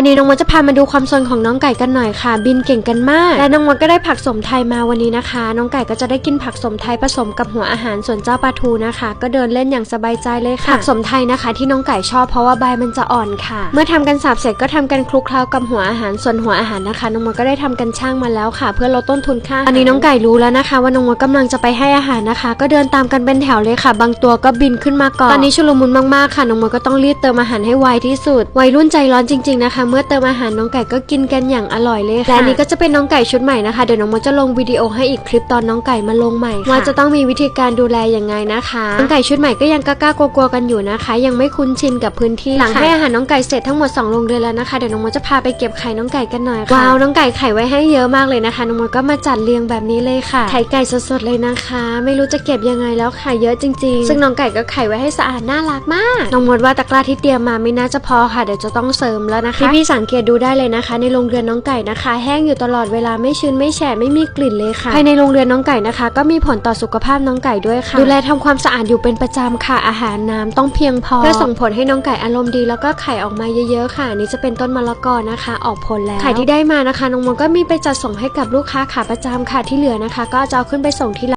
วันนี้น้องมดจะพามาดูความสนของน้องไก่กันหน่อยค่ะ บินเก่งกันมาก และน้องมดก็ได้ผักสมไทยมาวันนี้นะคะ น้องไก่ก็จะได้กินผักสมไทยผสมกับหัวอาหารส่วนเจ้าปลาทูนะคะ ก็เดินเล่นอย่างสบายใจเลยค่ะผักสมไทยนะคะ ที่น้องไก่ชอบเพราะว่าใบมันจะอ่อนค่ะ เมื่อทำกันสับเสร็จก็ทำกันคลุกเคล้ากับหัวอาหารส่วนหัวอาหารนะคะ น้องมดก็ได้ทำกันช่างมาแล้วค่ะ เพื่อลดต้นทุนค่าตอนนี้น้องไก่รู้แล้วนะคะ ว่าน้องมดกำลังจะไปให้อาหารนะคะ ก็เดินตามกันเป็นแถวเลยค่ะ บางตัวก็บินขึ้นมาก่อนตอนนี้ชุลมุนมากๆค่ะน้องมดก็ต้องรีบเติมอาหารให้ไวที่สุดวัยรุ่นใจร้อนจริง ๆนะคะเมื่อเติมอาหารน้องไก่ก็กินกันอย่างอร่อยเลยค่ะและอันนี้ก็จะเป็นน้องไก่ชุดใหม่นะคะเดี๋ยวน้องมดจะลงวิดีโอให้อีกคลิปตอนน้องไก่มาลงใหม่ค่ะว่าจะต้องมีวิธีการดูแลอย่างไงนะคะน้องไก่ชุดใหม่ก็ยังกล้าๆกลัวๆกันอยู่นะคะ ยังไม่คุ้นชินกับพื้นที่หลังให้อาหารน้องไก่เสร็จทั้งหมด2โรงเรือนแล้วนะคะเดี๋ยวน้องมดจะพาไปเก็บไข่น้องไก่กันหน่อยค่ะว้าวน้องไก่ไข่ไว้ให้เยอะมากเลยนะคะน้องมดก็มาจัดเรียงแบบนี้เลยค่ะ ไข่ไก่สดๆเลยนะคะ ไม่รู้จะเก็บยังไงแล้วไข่เยอะจริง ๆ ซึ่งน้องไก่ก็ไข่ไว้ให้สะอาดน่ารักมากน้องมดว่าตะกร้าที่เตรียมมาไม่น่าจะพอค่ะเดี๋ยวจะต้องเสริมแล้วนะคะพี่ๆสังเกตดูได้เลยนะคะ ในโรงเรือนน้องไก่นะคะ แห้งอยู่ตลอดเวลาไม่ชื้นไม่แฉะไม่มีกลิ่นเลยค่ะภายในโรงเรือนน้องไก่นะคะ ก็มีผลต่อสุขภาพน้องไก่ด้วยค่ะ ดูแลทำความสะอาดอยู่เป็นประจำค่ะอาหารน้ำต้องเพียงพอ เพื่อส่งผลให้น้องไก่อารมณ์ดีแล้วก็ไข่ออกมาเยอะๆค่ะอันนี่จะเป็นต้นมะละกอนะคะ ออกผลแล้วไข่ที่ได้มานะคะน้องมดก็มีไปจัดส่งให้กับลูกค้าขาประจำค่ะที่เหลือนะคะ ก็จะเอาขึ้นไปส่งที่